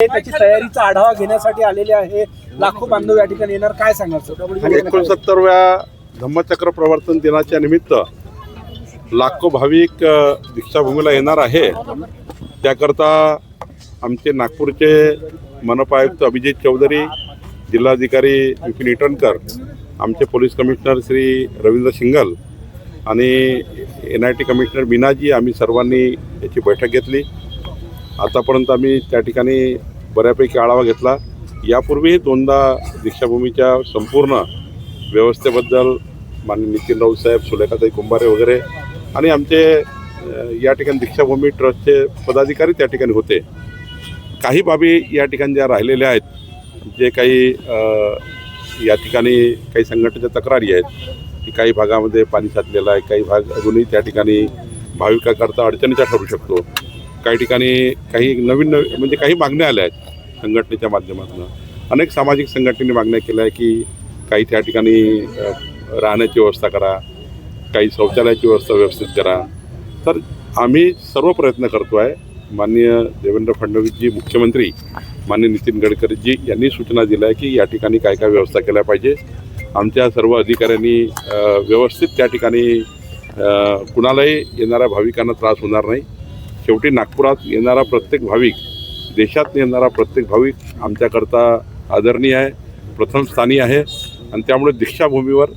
त्याची तयारीचा आढावा घेण्यासाठी आलेले आहे. लाखो बांधव या ठिकाणी येणार. काय सांगायचं एकोणसत्तरव्या धम्मचक्र प्रवर्तन दिनाच्या निमित्त लाखो भाविक दीक्षाभूमीला येणार आहे. त्याकरता आमचे नागपूरचे मनपायुक्त अभिजित चौधरी जिल्हाधिकारी विपिन इटणकर आमचे पोलीस कमिशनर श्री रवींद्र शिंगल आणि N I T commissioner Meenaji आम्ही सर्वांनी याची बैठक घेतली. आतापर्यंत आम्ही त्या ठिकाणी बऱ्यापैकी आढावा घेतला. यापूर्वीही दोनदा दीक्षाभूमीच्या संपूर्ण व्यवस्थेबद्दल माननीय नितीन राऊत साहेब सुलेखाताई कुंभारे वगैरे आणि आमचे या ठिकाणी दीक्षाभूमी ट्रस्टचे पदाधिकारी त्या ठिकाणी होते. काही बाबी या ठिकाणी ज्या राहिलेल्या आहेत जे काही या ठिकाणी काही संघटनेच्या तक्रारी आहेत की काही भागामध्ये पाणी साचलेलं आहे काही भाग अजूनही त्या ठिकाणी भाविकाकरता अडचणीचा ठरू शकतो. काही ठिकाणी काही नवीन नवीन म्हणजे काही मागण्या आल्या आहेत संघटनेच्या माध्यमातून. अनेक सामाजिक संघटनेने मागण्या केल्या आहे की काही त्या ठिकाणी राहण्याची व्यवस्था करा काही शौचालयाची व्यवस्था व्यवस्थित करा. तर आम्ही सर्व प्रयत्न करतो आहे. माननीय देवेंद्र फडणवीसजी मुख्यमंत्री माननीय नितीन गडकरीजी यांनी सूचना दिल्या आहे की या ठिकाणी काय काय व्यवस्था केल्या पाहिजे. आमच्या सर्व अधिकाऱ्यांनी व्यवस्थित त्या ठिकाणी कुणालाही येणाऱ्या भाविकांना त्रास होणार नाही. शेवटी नागपुरात येणारा प्रत्येक भाविक देशात येणारा प्रत्येक भाविक आमच्याकरता आदरणीय आहे प्रथम स्थानी आहे. आणि त्यामुळे दीक्षाभूमीवर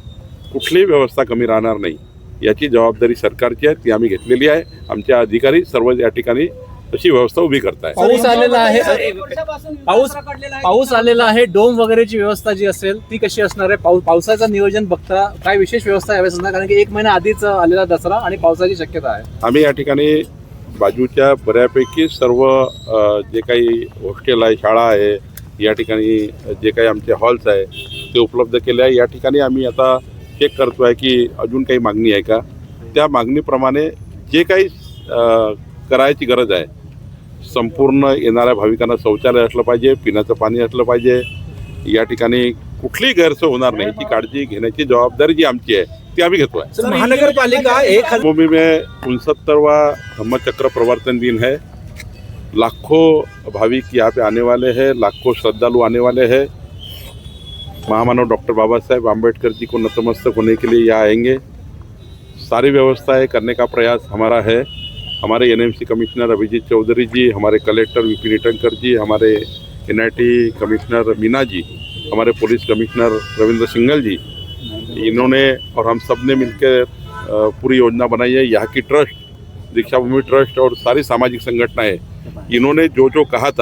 कुठलीही व्यवस्था कमी राहणार नाही. याची जबाबदारी सरकारची आहे ती आम्ही घेतलेली आहे. आमचे अधिकारी सर्व या ठिकाणी तशी व्यवस्था उभी करताय पाऊस आलेला आहे. पाऊस पाऊस आलेला आहे. डोम वगैरेची व्यवस्था जी असेल ती कशी असणार आहे? पाऊस पावसाचं नियोजन बघता काय विशेष व्यवस्था यावेळेस असणार कारण की एक महिना आधीच आलेला दसरा आणि पावसाची शक्यता आहे. आम्ही या ठिकाणी बाजूच्या बऱ्यापैकी सर्व जे काही हॉस्टेल आहे शाळा आहे या ठिकाणी जे काही आमचे हॉल्स आहे ते उपलब्ध केले आहे. या ठिकाणी आम्ही आता चेक करतो आहे की अजून काही मागणी आहे का? त्या मागणीप्रमाणे जे काही करायची गरज आहे संपूर्ण येणाऱ्या भाविकांना शौचालय असलं पाहिजे पिण्याचं पाणी असलं पाहिजे या ठिकाणी कुठलीही गैरसोय होणार नाही. याची काळजी घेण्याची जबाबदारी जी आमची आहे. ती आम्ही सर महानगरपालिका एक हज़ार भूमि में उनसत्तरवा धम्मचक्र प्रवर्तन दिन है. लाखों भाविक यहाँ पे आने वाले हैं. लाखों श्रद्धालु आने वाले हैं. महामानव डॉक्टर बाबा साहेब आम्बेडकर जी को नतमस्तक होने के लिए यहाँ आएँगे. सारी व्यवस्थाएँ करने का प्रयास हमारा है. हमारे एनएमसी कमिश्नर अभिजीत चौधरी जी हमारे कलेक्टर विपिन इटनकर जी हमारे एनआईटी कमिश्नर मीना जी हमारे पुलिस कमिश्नर रविंद्र सिंगल जी, इन्होंने और हम सबने मिलकर पूरी योजना बनाई है। यहाँ की ट्रस्ट, दीक्षा भूमि ट्रस्ट और सारी सामाजिक संगठनाएँ, इन्होंने जो जो कहा था